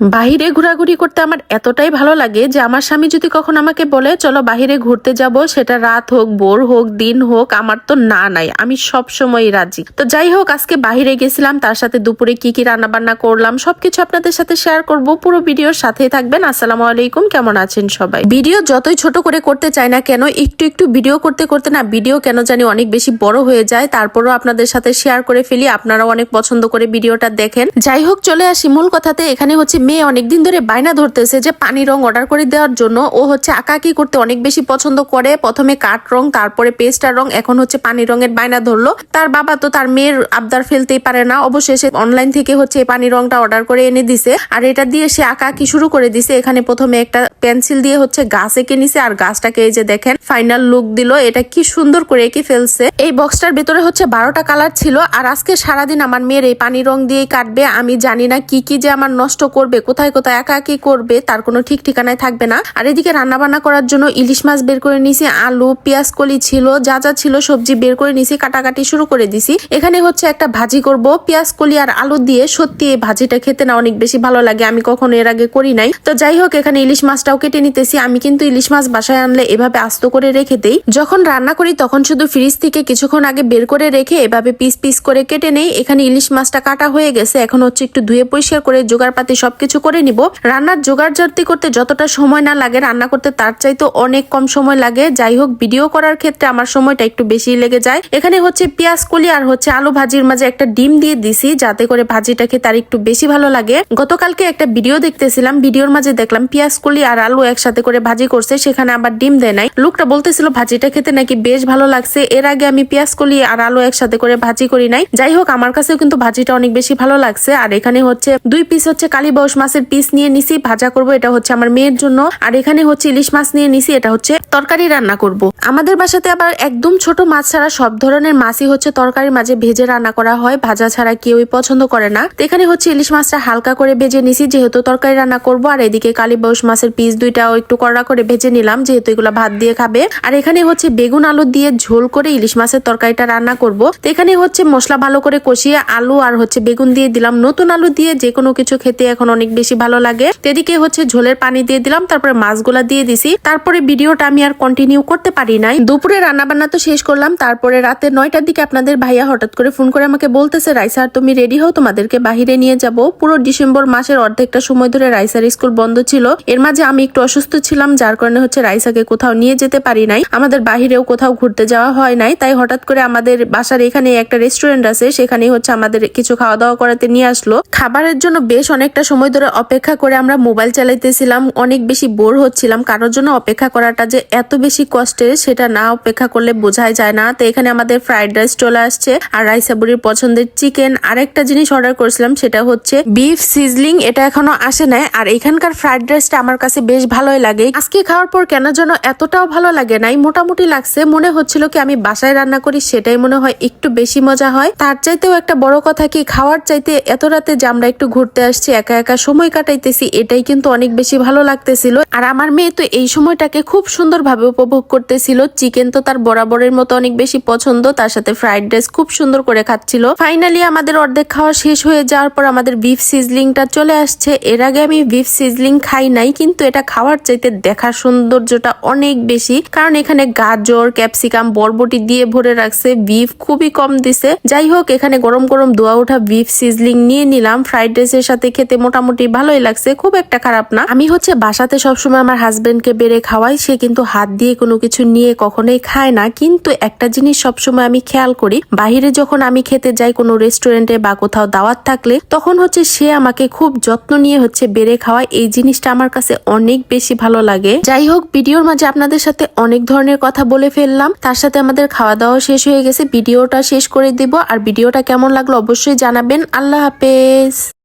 বাহিরে ঘোরাঘুরি করতে আমার এতটাই ভালো লাগে যে আমার স্বামী যদি কখন আমাকে বলে, চলো বাহিরে ঘুরতে যাব, সেটা রাত হোক, ভোর হোক, দিন হোক, আমার তো না নাই, আমি সব সময় রাজি। তো যাই হোক, আজকে বাহিরে গেছিলাম, তার সাথে দুপুরে কি কি রান্না বান্না করলাম, সবকিছু আপনাদের সাথে শেয়ার করব। পুরো ভিডিওর সাথেই থাকবেন। আসসালামু আলাইকুম, কেমন আছেন সবাই? ভিডিও যতই ছোট করে করতে চাই না কেন, একটু একটু ভিডিও করতে করতে না ভিডিও কেন জানি অনেক বেশি বড় হয়ে যায়। তারপরও আপনাদের সাথে শেয়ার করে ফেলি, আপনারাও অনেক পছন্দ করে ভিডিওটা দেখেন। যাই হোক, চলে আসি মূল কথাতে। এখানে হচ্ছে মেয়ে অনেকদিন ধরে বায়না ধরতেছে যে পানি রং অর্ডার করে দেওয়ার জন্য। ও হচ্ছে আঁকাকি করতে অনেক বেশি পছন্দ করে। প্রথমে কাঠ রং, তারপরে পেস্টার রং, এখন হচ্ছে পানি রঙের বায়না ধরলো। তার বাবা তো তার মেয়ের আবদার ফেলতেই পারে না। অবশেষে অনলাইন থেকে হচ্ছে পানি রংটা অর্ডার করে এনে দিছে। আর এটা দিয়ে সে আঁকা আঁকাকি শুরু করে দিছে। এখানে প্রথমে একটা পেন্সিল দিয়ে হচ্ছে গাছ এঁকে নিছে। আর গাছটাকে এই যে দেখেন ফাইনাল লুক দিল। এটা কি সুন্দর করে এঁকে ফেলছে। এই বক্সটার ভেতরে হচ্ছে বারোটা কালার ছিল। আর আজকে সারাদিন আমার মেয়ের এই পানি রং দিয়েই কাটবে। আমি জানি না কি কি যে আমার নষ্ট করবে। কোথায় কোথায় একা কি করবে, তার কোনো ঠিক ঠিকানায় থাকবে না। আর এদিকে রান্না বান্না করার জন্য ইলিশ মাছ বের করে নিছি, আলু, পেঁয়াজ কলি ছিল, যা যা ছিল সবজি বের করে নিছি, কাটাকাটি শুরু করে দিছি। এখানে হচ্ছে একটা ভাজি করব, পেঁয়াজ কলি আর আলু দিয়ে। সত্যি এই ভাজিটা খেতে না অনেক বেশি ভালো লাগে, আমি কখনো এর আগে করি নাই। তো যাই হোক, এখানে ইলিশ মাছটাও কেটে নিতেছি। আমি কিন্তু ইলিশ মাছ বাসায় আনলে এভাবে আস্ত করে রেখে দেই। যখন রান্না করি, তখন শুধু ফ্রিজ থেকে কিছুক্ষণ আগে বের করে রেখে এভাবে পিস পিস করে কেটে নেই। এখানে ইলিশ মাছটা কাটা হয়ে গেছে, এখন হচ্ছে একটু ধুয়ে পরিষ্কার করে, জোগাড়পাতি সবকিছু করে নিব। রান্নার জোগাড় জাতি করতে যতটা সময় না লাগে রান্না করতে, তার চাইতে অনেক কম সময় লাগে। যাই হোক ভিডিও করার ক্ষেত্রে আমার সময়টা একটু বেশি লেগে যায়। এখানে হচ্ছে পেঁয়াজ কলি আর হচ্ছে আলু ভাজির মাঝে একটা ডিম দিয়ে দিছি, যাতে করে ভাজিটা খেতে তার একটু বেশি ভালো লাগে। গতকালকে একটা ভিডিও দেখতেছিলাম ভিডিওর মাঝে দেখলাম পেঁয়াজ কলি আর আলু একসাথে করে ভাজি করছে, সেখানে আবার ডিম দেয় নাই। লোকটা বলতেছিল, ভাজিটা খেতে নাকি বেশ ভালো লাগছে। এর আগে আমি পেঁয়াজ কলি আর আলু একসাথে করে ভাজি করি নাই। যাই হোক, আমার কাছেও কিন্তু ভাজিটা অনেক বেশি ভালো লাগছে। আর এখানে হচ্ছে দুই পিস হচ্ছে কালীবাউস মাছের পিস নিয়ে নিছি, ভাজা করব, এটা হচ্ছে আমার মেয়ের জন্য। আর এখানে হচ্ছে ইলিশ মাছ নিয়ে নিছি, এটা হচ্ছে তরকারি রান্না করব। আমাদের বাসাতে আবার একদম ছোট মাছ ছাড়া সব ধরনের মাছই হচ্ছে তরকারির মাঝে ভেজে রান্না করা হয়, ভাজা ছাড়া কেউই পছন্দ করে না। তো এখানে হচ্ছে ইলিশ মাছটা হালকা করে ভেজে নিছি, যেহেতু তরকারি রান্না করব, আর এদিকে কালীবাউস মাছের পিস দুইটাও একটু কড়া করে ভেজে নিলাম, যেহেতু এগুলো ভাত দিয়ে খাবে। আর এখানে হচ্ছে বেগুন আলু দিয়ে ঝোল করে ইলিশ মাছের তরকারিটা রান্না করব। তো এখানে হচ্ছে মশলা ভালো করে কষিয়ে আলু আর হচ্ছে বেগুন দিয়ে দিলাম। নতুন আলু দিয়ে যে কোনো কিছু খেতে এখন অনেক বেশি ভালো লাগে। এদিকে হচ্ছে ঝোলের পানি দিয়ে দিলাম, তারপরে মাছগুলা দিয়ে দিছি। তারপরে ভিডিওটা আমি আর কন্টিনিউ করতে পারি নাই। দুপুরে রান্না বান্না তো শেষ করলাম, তারপরে রাতে নয়টার দিকে আপনাদের ভাইয়া হঠাৎ করে ফোন করে আমাকে বলতেছে রাইসার তুমি রেডি হও? তোমাদেরকে বাহিরে নিয়ে যাব। পুরো ডিসেম্বর মাসের অর্ধেকটা সময় ধরে রাইসার স্কুল বন্ধ ছিল। এর মাঝে আমি একটু অসুস্থ ছিলাম, যার কারণে হচ্ছে রাইসাকে কোথাও নিয়ে যেতে পারি নাই। আমাদের বাহিরেও কোথাও ঘুরতে যাওয়া হয় নাই, তাই হঠাৎ করে আমাদের বাসার এখানে একটা রেস্টুরেন্ট আছে, সেখানেই হচ্ছে আমাদের কিছু খাওয়া দাওয়া করাতে নিয়ে আসলো। খাবারের জন্য বেশ অনেকটা সময় ধরে অপেক্ষা করে আমরা মোবাইল চালাইতেছিলাম, অনেক বেশি বোর হচ্ছিলাম। কারোর জন্য অপেক্ষা করাটা যে এত বেশি কষ্টের, সেটা না অপেক্ষা করলে বোঝাই যায় না। তো এখানে আমাদের ফ্রাইড রাইস চলে আসছে আর রাইসাবুরির পছন্দের চিকেন। আরেকটা জিনিস অর্ডার করেছিলাম, সেটা হচ্ছে বিফ সিজলিং এটা এখনও আসে নাই। আর এখানকার ফ্রাইড রাইসটা আমার কাছে বেশ ভালোই লাগে। আজকে খাওয়ার পর কেন যেন এতটাও ভালো লাগে নাই, মোটামুটি লাগছে। মনে হচ্ছিল কি আমি বাসায় রান্না করি, সেটাই মনে হয় একটু বেশি মজা হয়। তার চাইতেও একটা বড় কথা কি, খাওয়ার চাইতে এত রাতে যে আমরা একটু ঘুরতে আসছি, একা একা সময় কাটাইতেছি, এটাই কিন্তু অনেক বেশি ভালো লাগতেছিল। আর আমার মেয়ে তো এই সময়টাকে খুব সুন্দরভাবে উপভোগ করতেছিল। চিকেন তো তার বরাবরের মতো অনেক বেশি পছন্দ। তার সাথে ফ্রাইড রাইস খুব সুন্দর করে খাচ্ছিল। ফাইনালি আমাদের অর্ধেক খাওয়া শেষ হয়ে যাওয়ার পর আমাদের বিফ সিজলিংটা চলে আসছে। এর আগে আমি বিফ সিজলিং খাই নাই, কিন্তু এটা খাওয়ার চাইতে দেখার সৌন্দর্যটা অনেক বেশি। কারণ এখানে গাজর, ক্যাপসিকাম, বরবটি দিয়ে ভরে রাখছে। বিফ খুবই কম দিছে। যাই হোক, এখানে গরম গরম দোয়া ওঠা বিফ সিজলিং নিয়ে নিলাম। ফ্রাইড রাইসের সাথে খেতে মোটামুটি ভালোই লাগছে, খুব একটা খারাপ না। আমি হচ্ছে বাসাতে সবসময় আমার হাজবেন্ডকে বেড়ে খাওয়াই, সে কিন্তু হাত দিয়ে কোনো কিছু নিয়ে কখনোই খায় না। কিন্তু একটা জিনিস সবসময় আমি খেয়াল করি, বাহিরে যখন আমি খেতে যাই কোনো রেস্টুরেন্টে বা কোথাও দাওয়াত থাকলে, তখন হচ্ছে সে আমাকে খুব যত্ন নিয়ে হচ্ছে বেড়ে খাওয়ায়। এই জিনিসটা আমার কাছে অনেক বেশি ভালো লাগে। যাই হোক, ভিডিওর মাঝে আপনাদের সাথে অনেক ধরনের কথা বলে ফেললাম। তার সাথে আমাদের খাওয়া দাওয়া শেষ হয়ে গেছে। ভিডিওটা শেষ করে দিব। আর ভিডিওটা কেমন লাগল অবশ্যই জানাবেন। আল্লাহ হাফেজ।